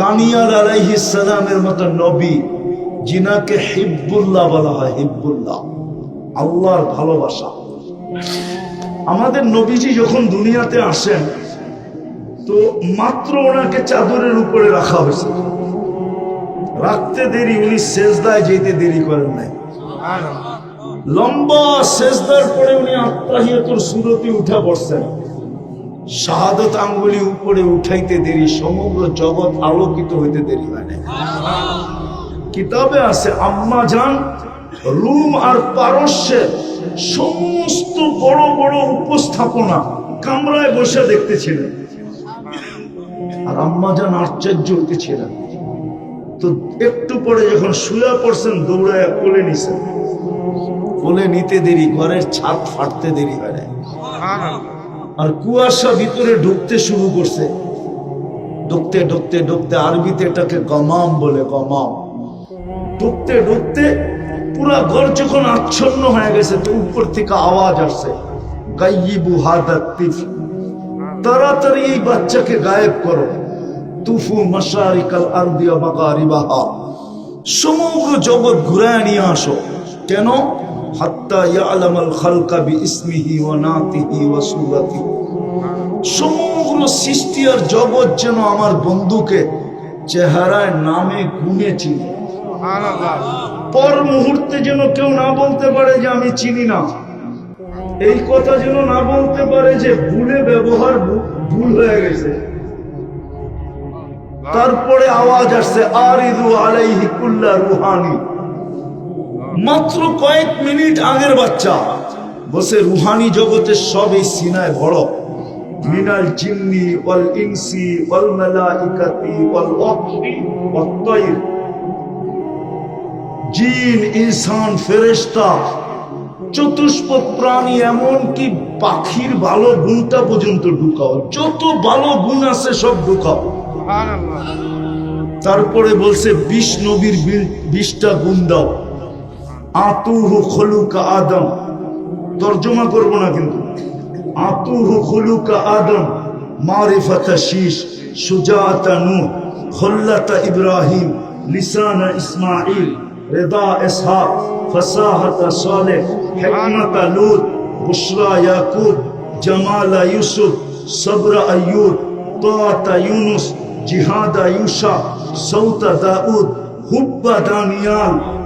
দানিয়াল আলাইহিস সালামের মতো নবী, জিনাকে হিব্বুল্লাহ বলা হয়, হিব্বুল্লাহ। আল্লাহর ভালোবাসা। আমাদের নবীজি যখন দুনিয়াতে আসেন, তো মাত্র ওনাকে চাদরের উপরে রাখা হয়েছে। রাখতে দেরি, উনি শেষদায় যেতে দেরি করেন নাই। লম্বা শেষদার পরে উনি আত্মাহিয়তর সুরতে উঠা পড়ছেন শাহাদত আঙ্গুলি উপরে উঠাইতে দেরি, সমগ্র জগৎ আলোকিত হইতে দেরি হয় না কিতাবে আছে, আম্মা জান, রুম আর পারস্যের সমস্ত বড় বড় উপস্থাপনা কামরায় বসে দেখতেছিলেন। আর আম্মা জান আশ্চর্য হইতেছিলেন। তো একটু পরে যখন শুয়া পড়ছেন দৌড়ায় কোলে নিছেন। কোলে নিতে দেরি, ঘরের ছাদ ফাটতে দেরি হয় না আর কুয়াশা ভিতরে ঢুকতে শুরু করছে। ঢুকতে ঢুকতে ঢুকতে আরবিতে এটাকে গমাম বলে, গমাম। ঢুকতে ঢুকতে পুরা ঘর যখন আচ্ছন্ন হয়ে গেছে, তো উপর থেকে আওয়াজ আসছে গাইবু হাদাতিফ তাড়াতাড়ি এই বাচ্চাকে গায়েব করো। তুফু মাশারিকাল আরদিয়া মাগারিবাহা। সমগ্র জগৎ ঘুরায় নিয়ে আসো। কেন? সৃষ্টি আর জগৎ যেন আমার বন্ধুকে চেহারায়, নামে চিনি। পর মুহূর্তে যেন কেউ না বলতে পারে যে আমি চিনি না। এই কথা যেন না বলতে পারে যে ভুলে ব্যবহার ভুল হয়ে গেছে। তারপরে আওয়াজ আসছে আর ইদু আলাইহি কুল্লা রুহানি। মাত্র কয়েক মিনিট আগের বাচ্চা। বসে রুহানি জগতের সব এই সিনায় বড়। মিনাল জিন্নি ওয়াল ইনসি ওয়াল মালাইকাতি ওয়াল ওয়াক্তি ওয়াত জিন ইনসান ফেরেশতা চতুষ্পদ প্রাণী এমনকি পাখির ভালো গুণটা পর্যন্ত ঢুকাও। যত ভালো গুণ আছে সব ঢুকাও। তারপরে বলছে বিশ নবীর বি- বিশটা গুণ দাও। আতুহু খলুকা আদম। তর্জমা করব না কিন্তু। আতুহু খলুকা আদম, মারিফাতা শীষ, সুজাতা নূহ, খল্লাতা ইব্রাহিম, লিসানা ইসমাইল রেদা ইসহাক, ফসাহাতা সালেহ, হিকমাতা লূত, বুশরা ইয়াকুব, জামালা ইউসুফ, সবরা আইয়ুব, তাতা ইউনুস, জিহাদা ইউসা, সৌতা দাউদ, হুব্বা দানিয়াল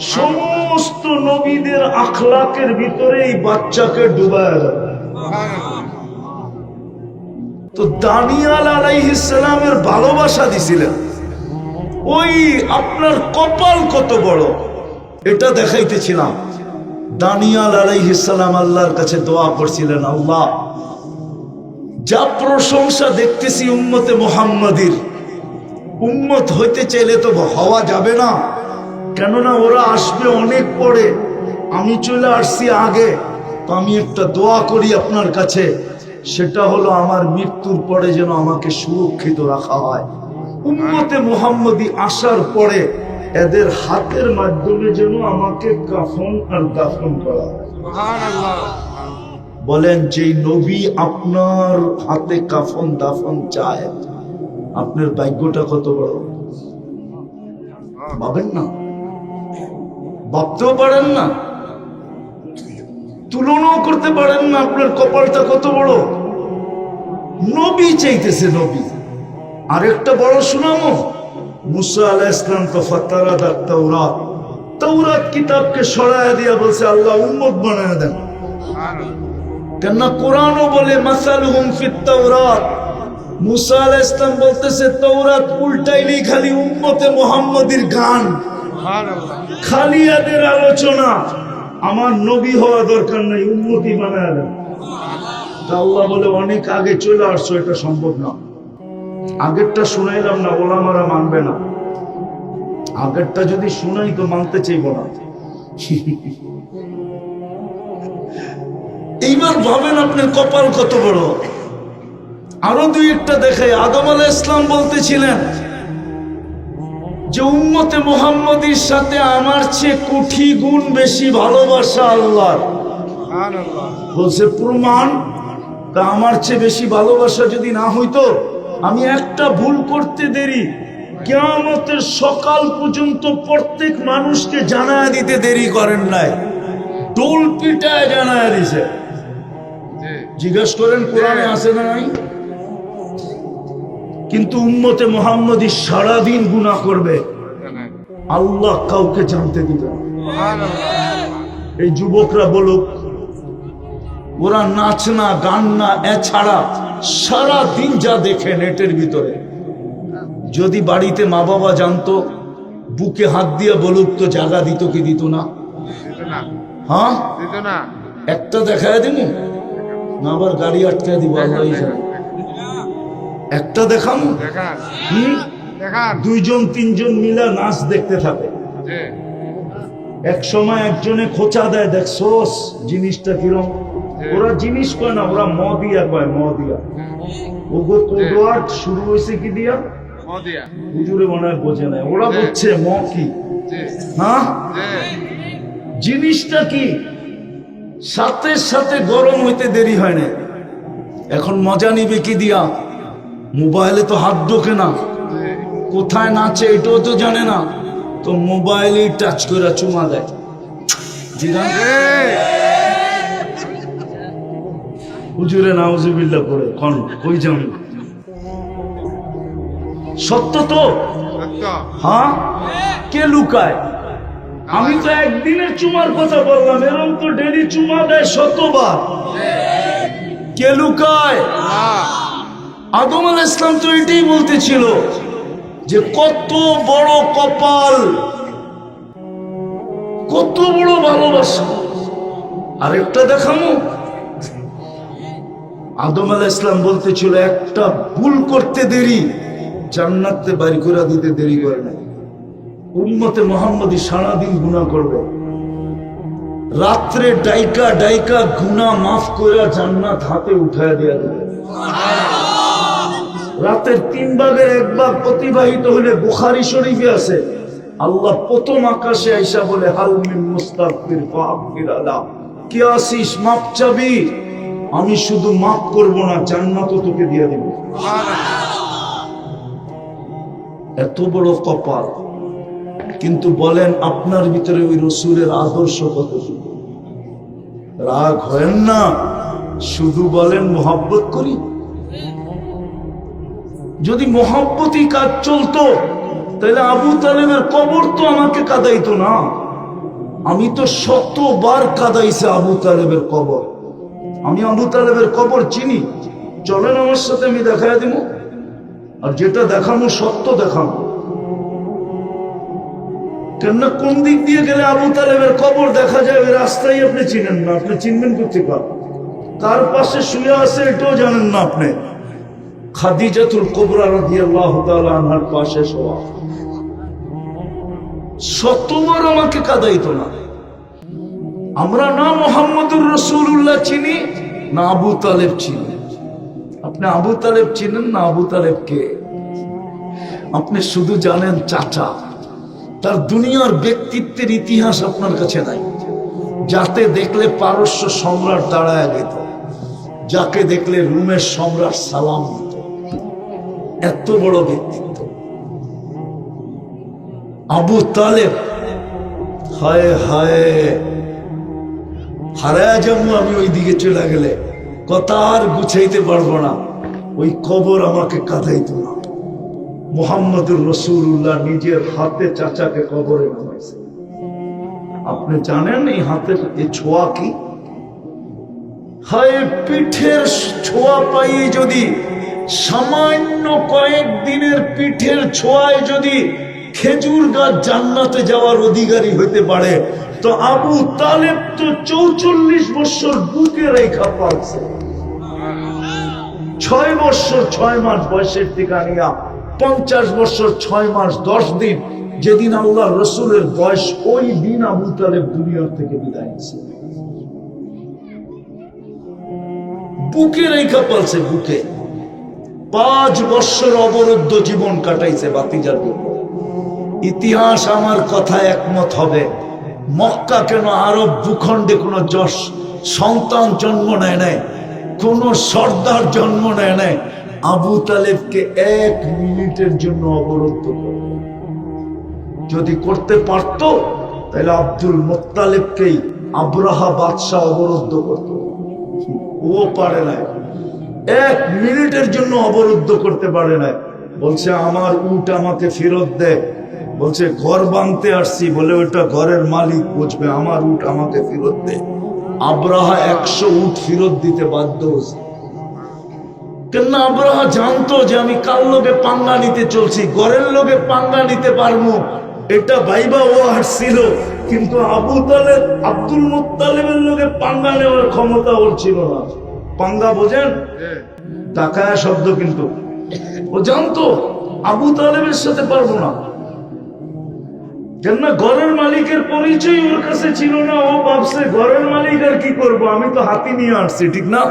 সমস্ত নবীদের আখলাকের ভিতরে এই বাচ্চাকে ডুবায় দেবে তো দানিয়াল আলাইহিস সালামের ভালোবাসা দিছিলেন। ওই আপনার কপাল কত বড়? এটা দেখাইতেছিলাম। দানিয়াল আলাইহিস সালাম আল্লাহর কাছে দোয়া করছিলেন, আল্লাহ, যা প্রশংসা দেখতেছি উম্মতে মোহাম্মদীর, উম্মত হইতে চাইলে তো হওয়া যাবে না। কেননা ওরা আসবে অনেক পরে। আমি চলে আসছি আগে। তো আমি একটা দোয়া করি আপনার কাছে। সেটা হলো আমার মৃত্যুর পরে যেন আমাকে সুরক্ষিত রাখা হয়। উম্মতে মোহাম্মদী আসার পরে এদের হাতের মাধ্যমে যেন আমাকে কাফন আর দাফন করা হয়। বলেন যে নবী আপনার হাতে কাফন দাফন চায় আপনার ভাগ্যটা কত বড়? ভাবেন না? ভাবতেও পারেন না। তুলনাও করতে পারেন না, আপনার কপালটা কত বড়। নবী চাইতেছে নবী। আরেকটা বড় সুনামো মুসা আলাহ ইসলাম তো ফাতারা তাওরাত। তাওরাত কিতাবকে সরায় দিয়া বলছে, আল্লাহ উম্মত বানায় দেন। কেননা কোরআনও বলে, মাসালুহুম ফিত তাওরাত। মুসা আলাইহিস ইসলাম বলতেছে তৌরাত উল্টাইলেই খালি উম্মতে মুহাম্মাদির গান। খালি এদের আলোচনা। আমার নবী হওয়া দরকার নাই উন্নতি বানায় আল্লাহ বলে, অনেক আগে চলে আসছো, এটা সম্ভব না। আগেরটা শুনাইলাম না, ওলামারা মানবে না। আগেরটা যদি শুনাই তো মানতে চাইব না। এইবার ভাবেন আপনার কপাল কত বড়। আরও দুই একটা দেখে আদম আলাহ ইসলাম বলতেছিলেন যে উম্মতে মোহাম্মদীর সাথে আমার চেয়ে কোটি গুণ বেশি ভালোবাসা আল্লাহর বলছে প্রমাণ তা আমার চেয়ে বেশি ভালোবাসা যদি না হইতো আমি একটা ভুল করতে দেরি। কেয়ামতের সকাল পর্যন্ত প্রত্যেক মানুষকে জানা দিতে দেরি করেন নাই। টোল পিটায় জানা দিছে। জিজ্ঞেস করেন কোরআনে আছে না নাই? কিন্তু উম্মতে মোহাম্মদী সারাদিন গুনাহ করবে। আল্লাহ কাউকে জানতে দিবে এই যুবকরা বলুক ওরা নাচ না গান না এছাড়া সারা দিন যা দেখে নেটের ভিতরে। যদি বাড়িতে মা বাবা জানতো বুকে হাত দিয়ে বলুক তো জায়গা দিত কি দিত না? হ্যাঁ? একটা দেখায় দিমু? না আবার গাড়ি আটকে দিব আল্লাহ একটা দেখাম দুইজন তিনজন মিলে নাচ দেখতে থাকে। এক সময় একজনে খোঁচা দেয় দেখছোস জিনিসটা কিরম? ওরা জিনিস কয় না ওরা ম দিয়া কয় ম দিয়া ওগো কোডওয়ার্ড শুরু হয়েছে কি দিয়া? হুজুরে মনে হয় বোঝে নাই। ওরা বুঝছে ম কি? হ্যাঁ? জিনিসটা কি? সাথে সাথে গরম হইতে দেরি হয় না এখন মজা নিবে কি দিয়া? মোবাইলে তো হাত ঢোকে না। কোথায় নাচে এটাও তো জানে না। তো মোবাইলে টাচ করে চুমা দেয়। হুজুরে নাউজুবিল্লাহ করে কন কই যান সত্য তো? হ্যাঁ? কে লুকায়? আমি তো একদিনের চুমার কথা বললাম এরকম তো ডেলি চুমা দেয় শতবার। কে লুকায়? আদম আল ইসলাম তো এটাই বলতেছিল যে কত বড় কপাল, কত বড় ভালোবাসা। আরেকটা দেখামো। আদম আলাহ ইসলাম বলতেছিল, একটা ভুল করতে দেরি, জান্নাতে বাড়ি করে দিতে দেরি করে না। উম্মতে মোহাম্মদী সারাদিন গুণা করবে। রাত্রে ডাইকা ডাইকা গুণা মাফ করে জান্নাত হাতে উঠায় দেওয়া দেবে। রাতের তিন ভাগের এক ভাগ অতিবাহিত হলে বুখারি শরীফে আছে। আল্লাহ প্রথম আকাশে আইসা বলে কে আসিস মাপ চাবি। আমি শুধু মাফ করব না জান্নাত তোকে দিয়ে দিব। এত বড় কপাল। কিন্তু বলেন, আপনার ভিতরে ওই রসুলের আদর্শ কত? রাগ হয় না? শুধু বলেন, মোহাব্বত করি? যদি মোহাব্বতই কাজ চলতো, তাহলে আবু তালেবের কবর তো আমাকে কাদাইতো না। আমি তো শতবার কাদাইছে আবু তালেবের কবর। আমি আবু তালেবের কবর চিনি। চলেন আমার সাথে, আমি দেখাই দিব। আর যেটা দেখানো সত্য দেখানো কেননা কোন দিক দিয়ে গেলে আবু তালেবের কবর দেখা যায়, ওই রাস্তায় আপনি চিনেন না। আপনি চিনবেন করতে পার কার পাশে শুয়ে আছে, এটাও জানেন না আপনি। খাদিজাতুল কোবরা রাদিয়াল্লাহু তাআলা আনহার পাশে শতবার আমাকে না। আমরা না চিনি, না আবু তালেব চিনি। আপনি আবু তালেব চিনেন না আবু তালেব কে? আপনি শুধু জানেন চাচা, তার দুনিয়ার ব্যক্তিত্বের ইতিহাস আপনার কাছে নাই। যাতে দেখলে পারস্য সম্রাট দাঁড়ায় যেত যাকে দেখলে রুমের সম্রাট সালাম দিত। এত বড় ব্যক্তিত্ব। আবু তালেব, হায় হায়। হারায় যাব আমি ওই দিকে চলে গেলে কথা আর গুছাইতে পারব না। ওই কবর আমাকে কাঁদাইতো না মোহাম্মদুর রসুল্লাহ নিজের হাতে চাচাকে কবরে নামাইছে। আপনি জানেন এই হাতের এই ছোঁয়া কি? হায়, পিঠের ছোঁয়া পাই যদি সামান্য কয়েক দিনের পিঠের ছোঁয়ায় যদি খেজুর গাছ জান্নাতে যাওয়ার অধিকারী হইতে পারে, তো আবু তালেব তো চৌচল্লিশ বছর বুকে রেখা পাচ্ছে ছয় বছর ছয় মাস বয়সের থেকে নিয়া পঞ্চাশ বছর ছয় মাস দশ দিন যেদিন আল্লাহ রসুলের বয়স ওই দিন আবু তালেব দুনিয়ার থেকে বিদায় নিছে বুকে রেখা পালছে বুকে। পাঁচ বৎসর অবরুদ্ধ জীবন কাটাইছে বাতিজার ইতিহাস আমার কথা একমত হবে। মক্কা কেন আরব ভূখণ্ডে কোনো যশ, সন্তান জন্ম নেয় নাই, কোন সর্দার জন্ম নেয় নাই। আবু তালেবকে এক মিনিটের জন্য অবরুদ্ধ যদি করতে পারত, তাহলে আব্দুল মোত্তালেবকেই আব্রাহা বাদশাহ অবরুদ্ধ করত। ও পারে না এক মিনিটের জন্য অবরুদ্ধ করতে পারে না বলছে, আমার উট আমাকে ফেরত দে। বলছে, ঘর বাঁধতে আসছি। বলে ওটা ঘরের মালিক বুঝবে, আমার উট আমাকে ফেরত দে। আব্রাহা একশো উট ফেরত দিতে বাধ্য হয়েছে। কেন আব্রাহা জানতো যে আমি কার লোকে পাঙ্গা নিতে চলছি, ঘরের লোকে পাঙ্গা নিতে পারব। এটা ভাইবা ও হাসছিল কিন্তু আবু তালেব, আব্দুল মুত্তালেবের লোকে পাঙ্গা নেওয়ার ক্ষমতা ওর ছিল না। পাঙ্গা বোঝেন? টাকায় শব্দ কিন্তু। ও জানতো, আবু তালেবের সাথে পারব না। কেননা ঘরের মালিকের পরিচয় ওর কাছে ছিল না, ও ভাবছে ঘরের মালিক আর কি করব, আমি তো হাতি নিয়ে আসছি, ঠিক না?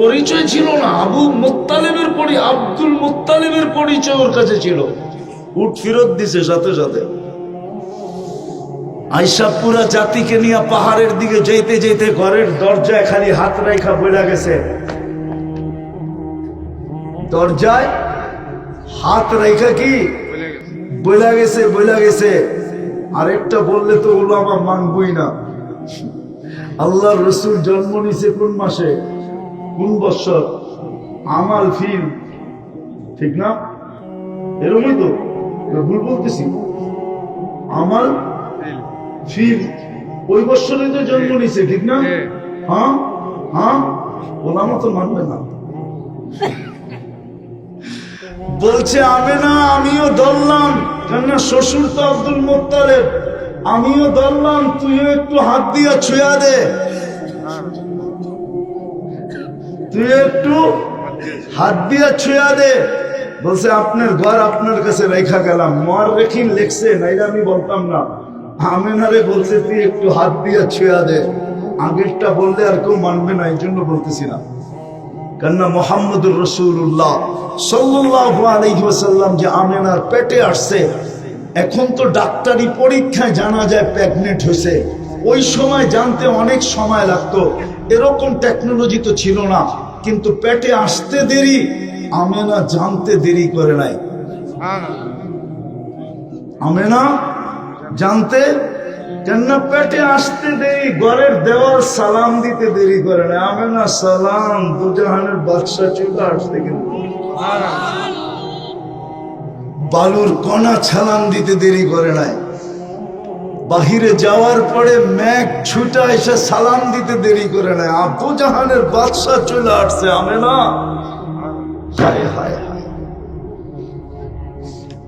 পরিচয় ছিল না, আবু মুত্তালেবের পরি, আব্দুল মুত্তালেবের পরিচয় ওর কাছে ছিল। উট ফিরত দিছে সাথে সাথে। আইসা পুরা জাতিকে নিয়ে পাহাড়ের দিকে যেতে যেতে ঘরের দরজায় খালি হাত রেখা বইলা গেছে। দরজায় হাত রেখা কি? বইলা গেছে বইলা গেছে। আরেকটা বললে তো ওগুলো আমার মানবই না। আল্লাহ রসুল জন্ম নিছে কোন মাসে? কোন বৎসর আমাল ফিল। ঠিক না? এরকমই তো। ভুল বলতেছি। আমাল ওই বৎসরে তো জন্ম নিছে ঠিক না? হ্যাঁ। হ্যাঁ? ওলামা তো মানবে না। বলছে আমি না আমিও ধরলাম কেননা শ্বশুর তো আব্দুল আমিও ধরলাম তুইও একটু হাত দিয়া ছুঁয়া দে। তুই একটু হাত দিয়া ছুঁয়া দে। বলছে আপনার ঘর আপনার কাছে রেখা গেলাম। মর রেখিন লেখছে নাইলে আমি বলতাম না। আমেনারে বলছে তুই একটু হাত দিয়া ছুঁয়া দে। আগেরটা বললে আর কেউ মানবে না এই জন্য বলতেছি না। কেননা মোহাম্মদুর রসুল্লাহ সাল্লাহ আলহিহাসাল্লাম যে আমেনার পেটে আসছে এখন তো ডাক্তারি পরীক্ষায় জানা যায় প্রেগনেন্ট হয়েছে। ওই সময় জানতে অনেক সময় লাগতো এরকম টেকনোলজি তো ছিল না কিন্তু পেটে আসতে দেরি আমেনা জানতে দেরি করে নাই। আমেনা জানতে কেননা পেটে আসতে দেরি, ঘরের দেওয়াল সালাম দিতে দেরি করে না? আমেনা সালাম, দুজাহানের বাদশা চলে আসতে কিন্তু। বালুর কণা ছালাম দিতে দেরি করে নাই। বাহিরে যাওয়ার পরে ম্যাক ছুটা এসে সালাম দিতে দেরি করে নাই। আবু জাহানের বাদশা চলে আসছে, আমি না হায় হায়।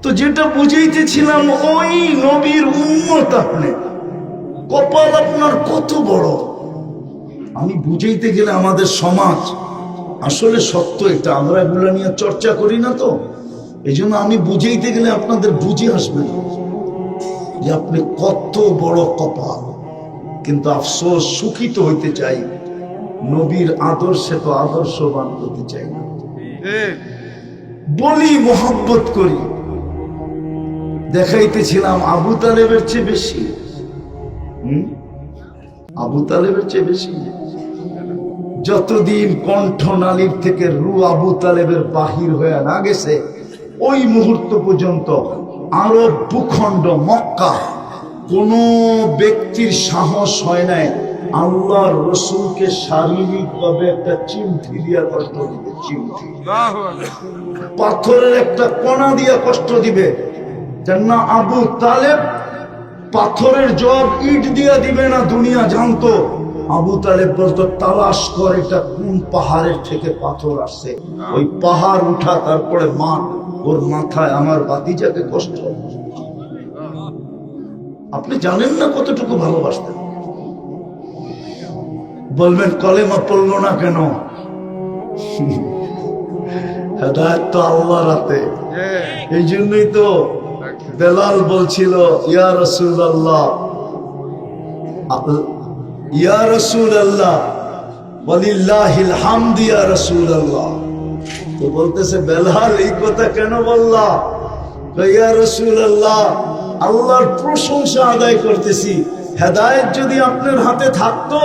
তো যেটা বুঝাইতেছিলাম ওই নবীর উন্মত আপনি। কপাল আপনার কত বড়? আমি বুঝাইতে গেলে আমাদের সমাজ আসলে সত্য এটা আমরা এগুলো নিয়ে চর্চা করি না তো। এই জন্য আমি বুঝাইতে গেলে আপনাদের বুঝে আসবে না যে আপনি কত বড় কপাল। কিন্তু আফসোস সুখিত হইতে চাই। নবীর আদর্শে তো আদর্শবান হতে চাই না। বলি মোহাব্বত করি। দেখাইতেছিলাম আবু তালেবের চেয়ে বেশি। হুম? আবু তালেবের চেয়ে বেশি। যতদিন কণ্ঠনালীর থেকে রু আবু তালেবের বাহির হয়ে না গেছে ওই মুহূর্ত পর্যন্ত আরব ভূখণ্ড মক্কা কোন ব্যক্তির সাহস হয় নাই আল্লাহ রসুলকে শারীরিক ভাবে একটা চিমঠি দিয়া কষ্ট দিবে চিমঠি। পাথরের একটা কণা দিয়া কষ্ট দিবে কেননা আবু তালেব পাথরের জব ইট দিয়ে দিবে না দুনিয়া জানতো। আবু তালেব বলতো তালাশ কর এটা কোন পাহাড়ের থেকে পাথর আসছে? ওই পাহাড় উঠা তারপরে মা ওর মাথায় আমার বাতিজাকে কষ্ট আপনি জানেন না কতটুকু ভালোবাসতেন? বলবেন কলেমা পড়ল না কেন? হেদায়ত তো আল্লাহ হাতে। এই জন্যই তো বেলাল বলছিল, ইয়া রসুল আল্লাহ ইয়া রসুল আল্লাহ রসুল আল্লাহ তো বলতেছে এই কথা কেন ইয়া রসুল আল্লাহ আল্লাহর প্রশংসা আদায় করতেছি। হেদায়েত যদি আপনার হাতে থাকতো,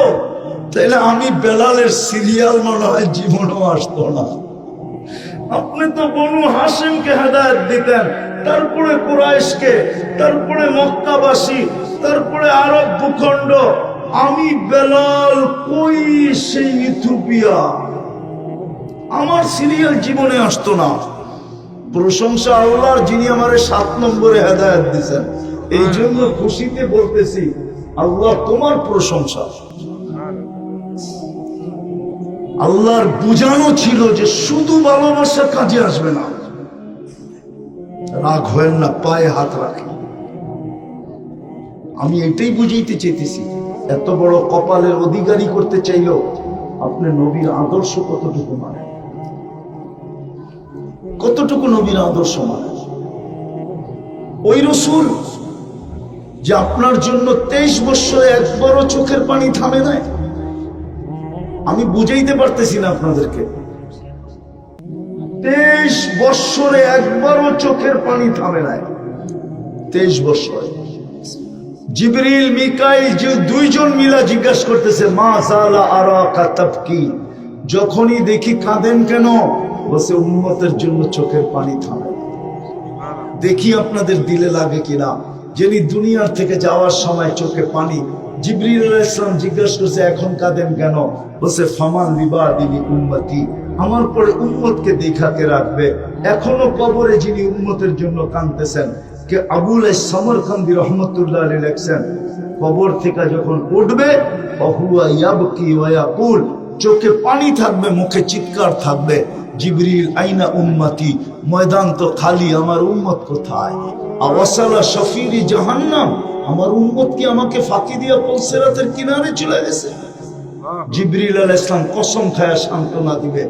তাহলে আমি বেলালের সিরিয়াল মনে হয় জীবনও আসতো না। আপনি তো বনু হাসিমকে হেদায়ত দিতেন। তারপরে কুরাইশকে, তারপরে মক্কাবাসী, তারপরে আরব ভূখণ্ড। আমি বেলাল, কই সেই ইথিওপিয়া? আমার সিরিয়াল জীবনে আসতো না। প্রশংসা আল্লাহর, যিনি আমার সাত নম্বরে হেদায়ত দিয়েছেন। এই জন্য খুশিতে বলতেছি, আল্লাহ তোমার প্রশংসা। আল্লাহর বুঝানো ছিল যে শুধু ভালোবাসা কাজে আসবে না। রাগ হয় না, পায়ে হাত রাখে। আমি এটাই বুঝাইতে চেয়েছি এত বড় কপালের অধিকারী করতে চাইলো আপনি নবীর আদর্শ কতটুকু মানে কতটুকু নবীর আদর্শ মানে ওই রসুল যে আপনার জন্য তেইশ বছরে একবারও চোখের পানি থামে নাই? আমি বুঝাইতে পারতেছি না আপনাদেরকে। তেইশ বৎসরে একবারও চোখের পানি থামে নাই। তেইশ বৎসরে। জিবরিল, মিকাইল যে দুইজন মিলা জিজ্ঞাসা করতেছে, মা জালা আরা কি যখনই দেখি কাঁদেন কেন? বসে উন্মতের জন্য চোখের পানি থামে দেখি আপনাদের দিলে লাগে কিনা। যিনি দুনিয়ার থেকে যাওয়ার সময় চোখে পানি, জিবরিল আলাইহিস সালাম জিজ্ঞাসা করছে, এখন কাঁদেন কেন? বসে ফামান লিবা দিনি উম্মতি। আমার পরে উম্মতকে দেখাকে রাখবে। এখনও কবরে যিনি উম্মতের জন্য কাঁদতেছেন কে আবুল সমরকান্দি রহমতুল্লাহ আলী লেখছেন কবর থেকে যখন উঠবে অহুয়া ইয়াবকি ওয়া চোখে পানি থাকবে মুখে চিৎকার থাকবে জিবরিল আইনা উম্মতি ময়দান তো খালি আমার উম্মত কোথায়? আওয়াসালা শফিরি জাহান্নাম আমার উম্মত কি আমাকে ফাঁকি দিয়া পলসেরাতের কিনারে চলে গেছে? জিবরিল আল ইসলাম কসম খায়া সান্ত্বনা দিবে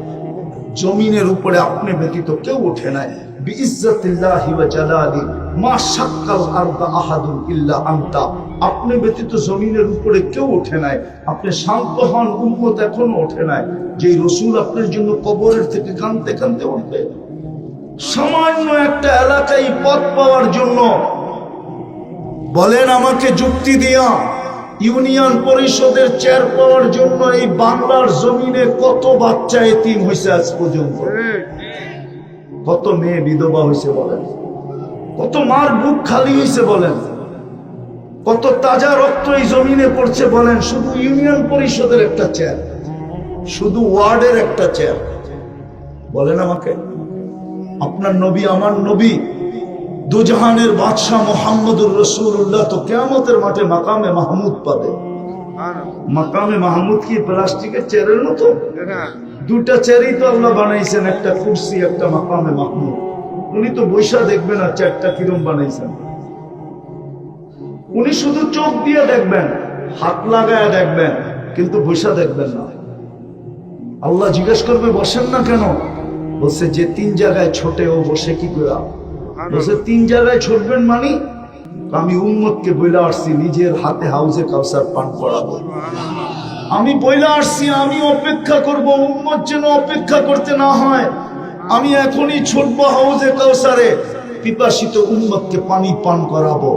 জমিনের উপরে আপনি ব্যতীত কেউ ওঠে নাই। আপনি ব্যতীত জমিনের উপরে কেউ ওঠে নাই। আপনি শান্ত হন উম্মত এখনও ওঠে নাই। যে রসুল আপনার জন্য কবরের থেকে কানতে কানতে উঠবে। সামান্য একটা এলাকায় পথ পাওয়ার জন্য বলেন, আমাকে যুক্তি দিয়া ইউনিয়ন পরিষদের চেয়ার পাওয়ার জন্য এই বাংলার জমিনে কত বাচ্চা এতিম হয়েছে আজ পর্যন্ত? কত মেয়ে বিধবা হয়েছে বলেন? কত মার বুক খালি হয়েছে বলেন? কত তাজা রক্ত এই জমিনে পড়ছে বলেন? শুধু ইউনিয়ন পরিষদের একটা চেয়ার শুধু ওয়ার্ডের একটা চেয়ার বলেন আমাকে, আপনার নবী, আমার নবী দুজাহানের বাদশাহ মোহাম্মদুর রসুল্লাহ তো কেয়ামতের মাঠে মাকামে মাহমুদ পাবে। মাকামে মাহমুদ কি প্লাস্টিকের চেয়ারের মতো? দুটা চেয়ারই তো আল্লাহ বানাইছেন একটা কুর্সি একটা মাকামে মাহমুদ। উনি তো বৈশা দেখবেন আর চারটা কিরম বানাইছেন। উনি শুধু চোখ দিয়ে দেখবেন হাত লাগায় দেখবেন কিন্তু বৈশা দেখবেন না। আল্লাহ জিজ্ঞেস করবে বসেন না কেন? বলছে যে তিন জায়গায় ছোটে ও বসে কি করে বলছে তিন জায়গায় ছুটবেন মানে আমি উম্মতকে বইলা আসছি নিজের হাতে হাউজে কাউসার পান করাবো। আমি বইলা আসছি আমি অপেক্ষা করব উম্মত যেন অপেক্ষা করতে না হয়। আমি এখনই ছুটবো হাউজে কাউসারে পিপাসিত উম্মতকে পানি পান করাবো।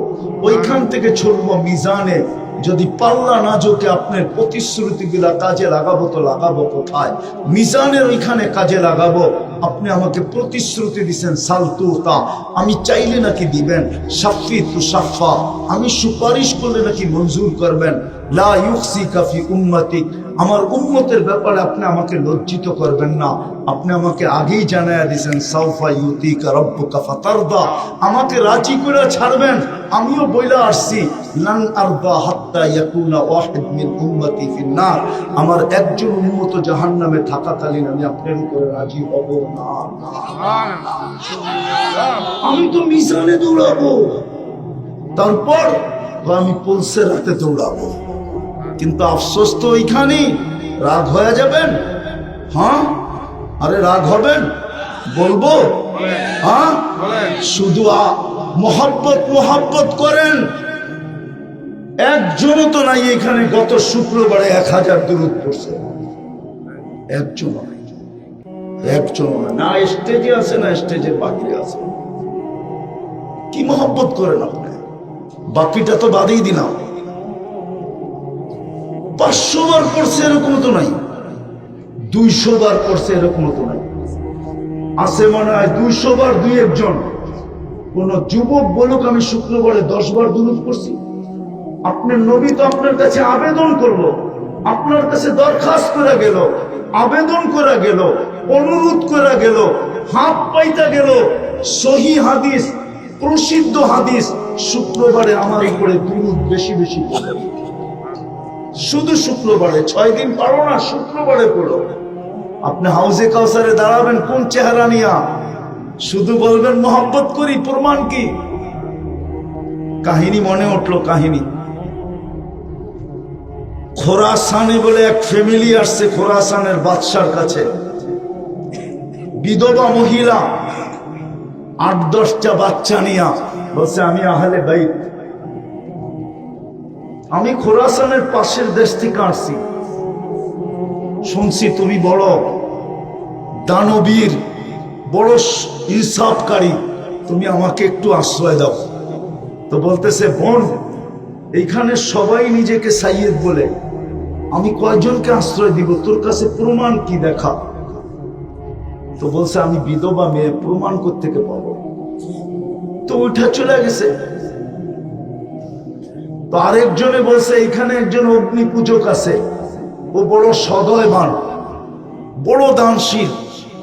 ওইখান থেকে ছুটবো মিজানে যদি পাল্লা না জোকে আপনার প্রতিশ্রুতি গুলা কাজে লাগাবো তো লাগাবো কোথায়? মিজানের ওইখানে কাজে লাগাবো। আপনি আমাকে প্রতিশ্রুতি দিছেন সালতুতা আমি চাইলে নাকি দিবেন সাফি তু সাফা আমি সুপারিশ করলে নাকি মঞ্জুর করবেন। লা ইউকসি কাফি উম্মতি। আমার উন্মতের ব্যাপারে আপনি আমাকে লজ্জিত করবেন না। আপনি আমাকে আগেই জানাইয়া দিয়েছেন সাউফা ইউতিকা রব্বুকা ফাতারদা। আমাকে রাজি করে ছাড়বেন, আমিও বইলা আসছি। লান আরদা হাত্তা ইয়াকুনা ওয়াহিদ মিন উম্মতি ফিন্নার। আমার একজন উম্মত জাহান্নামে থাকাকালীন আমি আপনার উপরে রাজি হব। আমি তো মিশানে দৌড়াবো। তারপর আমি পলসের রাতে দৌড়াবো। কিন্তু আফসোস তো ওইখানে, রাগ হয়ে যাবেন? হ্যাঁ? আরে রাগ হবেন? বলব? হ্যাঁ? শুধু মোহাব্বত মোহাব্বত করেন। একজনও তো নাই এখানে, গত শুক্রবারে এক হাজার দূরত পড়ছে। একজন একজন না স্টেজে আছে, না স্টেজের আছে। কি মহব্বত করেন আপনি? বাকিটা তো বাদেই দিলাম। পাঁচশো বার পড়ছে এরকম তো নাই। দুইশো বার পড়ছে এরকম তো নাই। আছে মনে হয় দুইশো বার দুই একজন। কোন যুবক বলুক, আমি শুক্রবারে দশ বার দুরুদ করছি আপনার নবী তো আপনার কাছে আবেদন করল। আপনার কাছে দরখাস্ত করা গেল। আবেদন করা গেল। অনুরোধ করা গেল, হাত পাইতে গেল, সহি হাদিস, প্রসিদ্ধ হাদিস, শুক্রবারে আমার উপরে দুরুদ বেশি বেশি শুধু শুক্রবারে, ছয় দিন পারো না, শুক্রবারে পড়ো। আপনি হাউজে কাউসারে দাঁড়াবেন, কোন চেহারা নিয়া? শুধু বলবেন, মোহাব্বত করি, প্রমাণ কি? কাহিনী মনে উঠল, কাহিনী। খোরাসানে বলে এক ফ্যামিলি আসছে, খোরাসানের বাদশার কাছে। বিধবা মহিলা, আট, দশটা বাচ্চা নিয়া বলছে, আমি আহলে বাইত। আমি খোরাসানের পাশের দেশ থেকে আসছি। শুনছি তুমি বড় দানবীর, বড় ইনসাফকারী, তুমি আমাকে একটু আশ্রয় দাও। তো বলতেছে, বোন, এইখানে সবাই নিজেকে সাইয়েদ বলে। আমি কয়জনকে আশ্রয় দিব? তোর কাছে প্রমাণ কি দেখা? তো বলছে, আমি বিধবা মেয়ে, প্রমাণ থেকে পাবো? তো ওইটা চলে গেছে। তো আরেকজনে বলছে, এখানে একজন অগ্নি পূজক আছে। ও বড় সদয়বান, বড় দানশীল।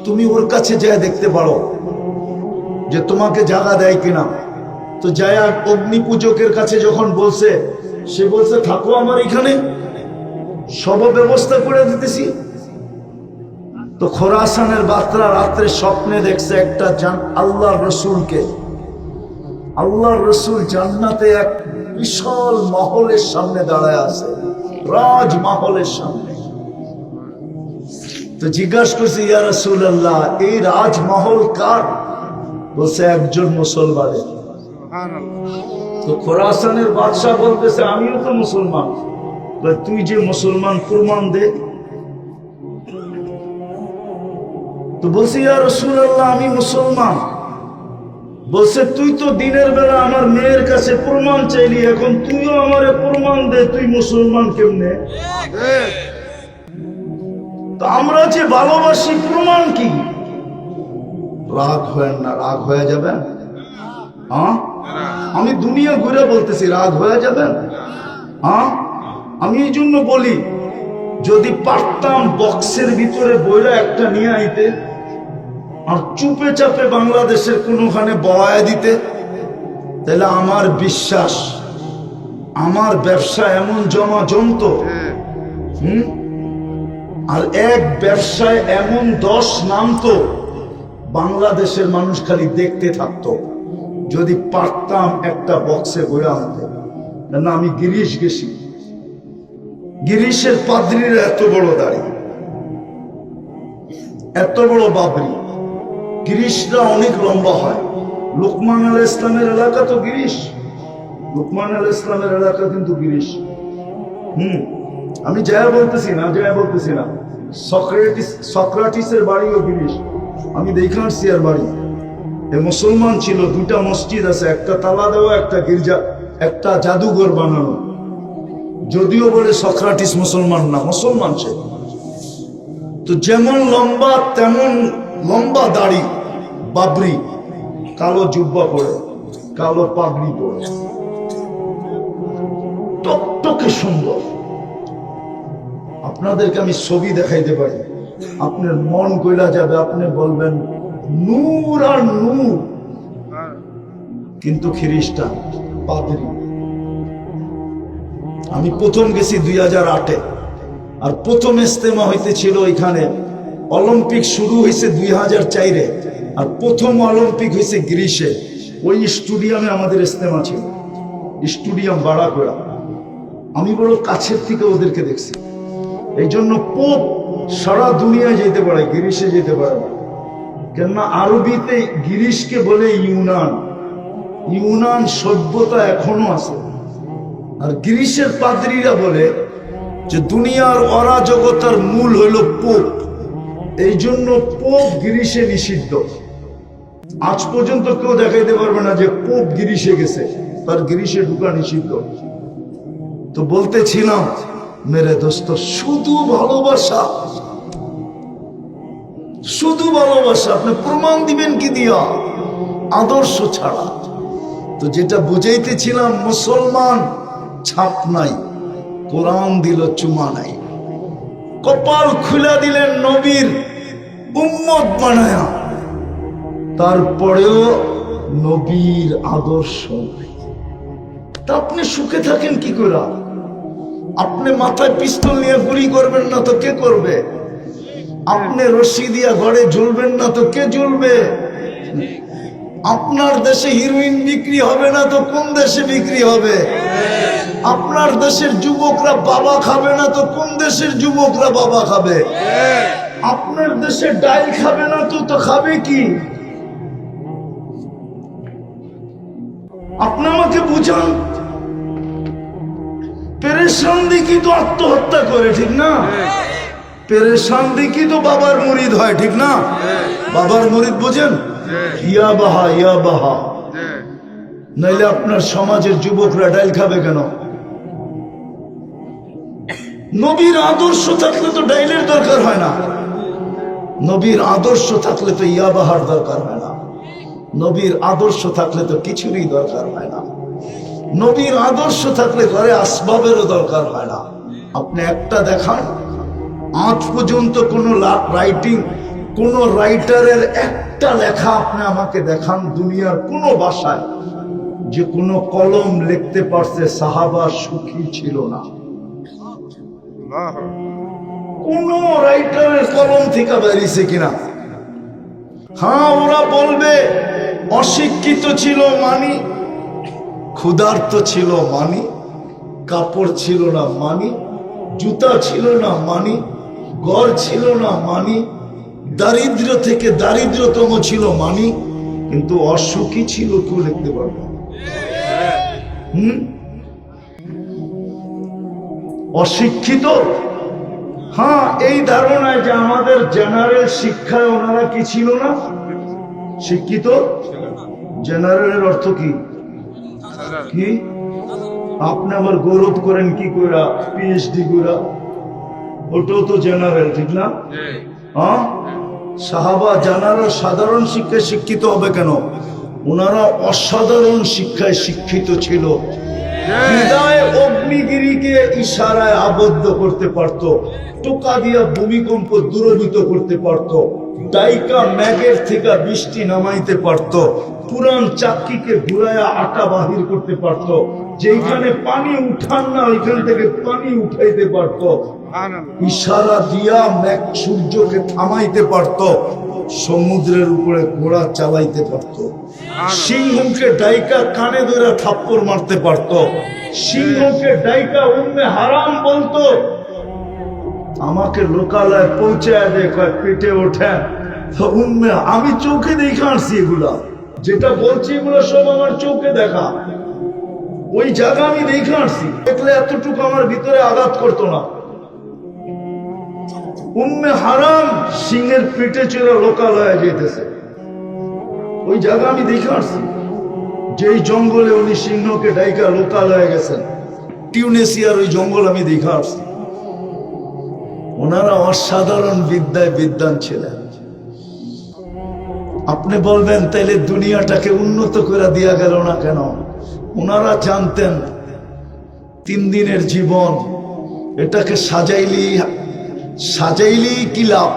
তুমি ওর কাছে যায় দেখতে পারো যে তোমাকে জায়গা দেয় কিনা। তো জায়া অগ্নি পূজকের কাছে যখন বলছে, সে বলছে, থাকো আমার এখানে। সব ব্যবস্থা করে দিতেছি। তো খোরাসানের বাত্রা রাত্রে স্বপ্নে দেখছে একটা জান আল্লাহ রসুলকে। আল্লাহ রসুল জান্নাতে এক বিশাল মহলের সামনে দাঁড়ায় আছে রাজ মহলের সামনে। তো জিজ্ঞাসা করছে ইয়া রসুল আল্লাহ এই রাজমহল কার? বলছে একজন মুসলমানের। তো খোরাসানের বাদশাহ বলতেছে আমিও তো মুসলমান। তুই যে মুসলমান প্রমাণ দে। তো বলছি, ইয়া রসুল আল্লাহ আমি মুসলমান। বলছে, তুই তো দিনের বেলা আমার মেয়ের কাছে প্রমাণ চাইলি, এখন তুইও আমারে প্রমাণ দে, তুই মুসলমান কেমনে? তো আমরা যে ভালোবাসি, প্রমাণ কি? রাগ হয় না, রাগ হয়ে যাবেন হ্যাঁ? আমি দুনিয়া ঘুরে বলতেছি, রাগ হয়ে যাবেন হ্যাঁ? আমি এই জন্য বলি, যদি পারতাম বক্সের ভিতরে বইরা একটা নিয়ে আইতে আর চুপে চাপে বাংলাদেশের কোনোখানে বয়ায় দিতে, তাহলে আমার বিশ্বাস, আমার ব্যবসা এমন জমা জমতো হুম? আর এক ব্যবসায় এমন দশ নামতো বাংলাদেশের মানুষ খালি দেখতে থাকতো। যদি পারতাম একটা বক্সে বই আনতে। না, আমি গিরিশ গেছি। গিরিশের পাদ্রির এত বড় দাড়ি, এত বড় বাবরি। গিরিশরা অনেক লম্বা হয়। লোকমান আল ইসলামের এলাকা তো গিরিশ। লোকমান আল ইসলামের এলাকা কিন্তু গিরিশ। হুম, আমি জয়া বলতেছি না জয়া বলতেছি না। সক্রেটিস, সক্রাটিসের বাড়িও গিরিশ। আমি দেখে আসছি বাড়ি। এ মুসলমান ছিল দুটা মসজিদ আছে, একটা তালা দেওয়া, একটা গির্জা, একটা জাদুঘর বানানো। যদিও বলে সক্রাটিস মুসলমান না, মুসলমান সে। তো যেমন লম্বা, তেমন লম্বা দাড়ি, বাবরি, কালো জুব্বা পরে, কালো পাগড়ি পরে। টকটকে সুন্দর। আপনাদেরকে আমি ছবি দেখাইতে পারি। আপনার মন কইলা যাবে, আপনি বলবেন, নূর আর নূর। কিন্তু খ্রিস্টান পাদরি আমি প্রথম গেছি দুই হাজার আটে, আর প্রথম ইস্তেমা হইতেছিল এখানে। অলিম্পিক শুরু হয়েছে দুই হাজার চাইরে আর প্রথম অলিম্পিক হয়েছে গ্রীষে ওই স্টুডিয়ামে আমাদের ইস্তেমা ছিল। স্টুডিয়াম ভাড়া করা আমি বড় কাছের থেকে ওদেরকে দেখছি। এই জন্য পোপ সারা দুনিয়ায় যেতে পারে গিরিশে যেতে পারে কেননা আরবিতে গিরিশকে বলে ইউনান। ইউনান সভ্যতা এখনও আছে। আর গ্রিসের পাদ্রীরা বলে যে দুনিয়ার অরাজকতার মূল হইল পোপ। এই জন্য পোপ গিরিশে নিষিদ্ধ। আজ পর্যন্ত কেউ দেখাইতে পারবে না যে পোপ গিরিশে গেছে, তার গিরিশে ঢুকা নিষিদ্ধ। তো বলতেছিলাম, মেরে দোস্ত, শুধু ভালোবাসা। শুধু ভালোবাসা, আপনি প্রমাণ দিবেন কি দিয়া? আদর্শ ছাড়া। তো যেটা বুঝাইতেছিলাম, মুসলমান ছাপ নাই, কোরআন দিল চুমা নাই। কপাল খুলে দিলেন নবীর উম্মত বানায়া। তারপরেও নবীর আদর্শ তা আপনি সুখে থাকেন কি করে? আপনি মাথায় পিস্তল নিয়ে গুলি করবেন না তো কে করবে? আপনি রশি দিয়া ঘরে ঝুলবেন না তো কে ঝুলবে? আপনার দেশে হিরোইন বিক্রি হবে না তো কোন দেশে বিক্রি হবে? আপনার দেশের যুবকরা বাবা খাবে না তো কোন দেশের যুবকরা বাবা খাবে? আপনার দেশে ডাল খাবে না, তো তো খাবে কি? আপনি আমাকে বুঝান? পেরেশান দেখি তো আত্মহত্যা করে, ঠিক না? পেরেশান দেখি তো বাবার মুরিদ হয়, ঠিক না? বাবার বোঝেন? বাহা ইয়া বাহা। নাইলে আপনার সমাজের যুবকরা ডাইল খাবে কেন? নবীর আদর্শ থাকলে তো ডাইলের দরকার হয় না। নবীর আদর্শ থাকলে তো ইয়া বাহার দরকার হয় না। নবীর আদর্শ থাকলে তো কিছুরই দরকার হয় না। নবীর আদর্শ থাকলে ঘরে আসবাবেরও দরকার হয় না। আপনি একটা দেখান, আজ পর্যন্ত কোনো রাইটিং কোন রাইটারের একটা লেখা আপনি আমাকে দেখান দুনিয়ার কোনো ভাষায় যে কোনো কলম লিখতে পারছে সাহাবা সুখী ছিল না। কোন রাইটারের কলম থেকে বেরিয়েছে কিনা হ্যাঁ ওরা বলবে, অশিক্ষিত ছিল মানি, ক্ষুধার্ত ছিল মানি, কাপড় ছিল না মানি, জুতা ছিল না মানি গড় ছিল না মানি, দারিদ্র থেকে দারিদ্রতম ছিল মানি, কিন্তু অসুখী ছিল কেউ লিখতে পারবে। হুম অশিক্ষিত হ্যাঁ এই ধারণায় যে আমাদের জেনারেল শিক্ষায় ওনারা কি ছিল না? শিক্ষিত? জেনারেলের অর্থ কি? কি? আপনি আবার গৌরব করেন কি কইরা? পিএইচডি কইরা? ওটাও তো জেনারেল, ঠিক না? হ্যাঁ? সাহাবা জানারা সাধারণ শিক্ষায় শিক্ষিত হবে কেন? ওনারা অসাধারণ শিক্ষায় শিক্ষিত ছিল। হৃদয় অগ্নিগিরিকে ইশারায় আবদ্ধ করতে পারত, টোকা দিয়া ভূমিকম্প দূরভূত করতে পারত, ডাইকা ম্যাগের থেকে বৃষ্টি নামাইতে পারত পুরান চাক্কিকে ঘুরায়া আটা বাহির করতে পারত যেখানে পানি উঠান না, ওইখান থেকে পানি উঠাইতে পারত, ইশারা দিয়া ম্যাগ সূর্যকে থামাইতে পারত, সমুদ্রের উপরে ঘোড়া চালাইতে পারত। সিংহকে ডাইকা কানে ধরে থাপ্পড় মারতে পারত। সিংহকে ডাইকা উম্মে হারাম বলতো। আমাকে লোকালয় পৌঁছায় দে, কয় পেটে ওঠে উম্মে, আমি চোখে দেখে আসছি এগুলা। যেটা বলছি এগুলো সব আমার চোখে দেখা। ওই জায়গা আমি দেখে আসছি। দেখলে এতটুকু আমার ভিতরে আঘাত করতো না। উম্মে হারাম, সিংহের পেটে চড়ে লোকালয়ে যেতেছে। ওই জায়গা আমি দেখে আসছি। যেই জঙ্গলে উনি সিংহকে ডাইকা লোকালয়ে গেছেন টিউনেসিয়ার ওই জঙ্গল আমি দেখে আসছি। ওনারা অসাধারণ বিদ্যায় বিদ্যান ছিলেন। আপনি বলবেন, তাইলে দুনিয়াটাকে উন্নত করে দিয়া গেল না কেন? ওনারা জানতেন, তিন দিনের জীবন এটাকে সাজাইলি সাজাইলি কি লাভ?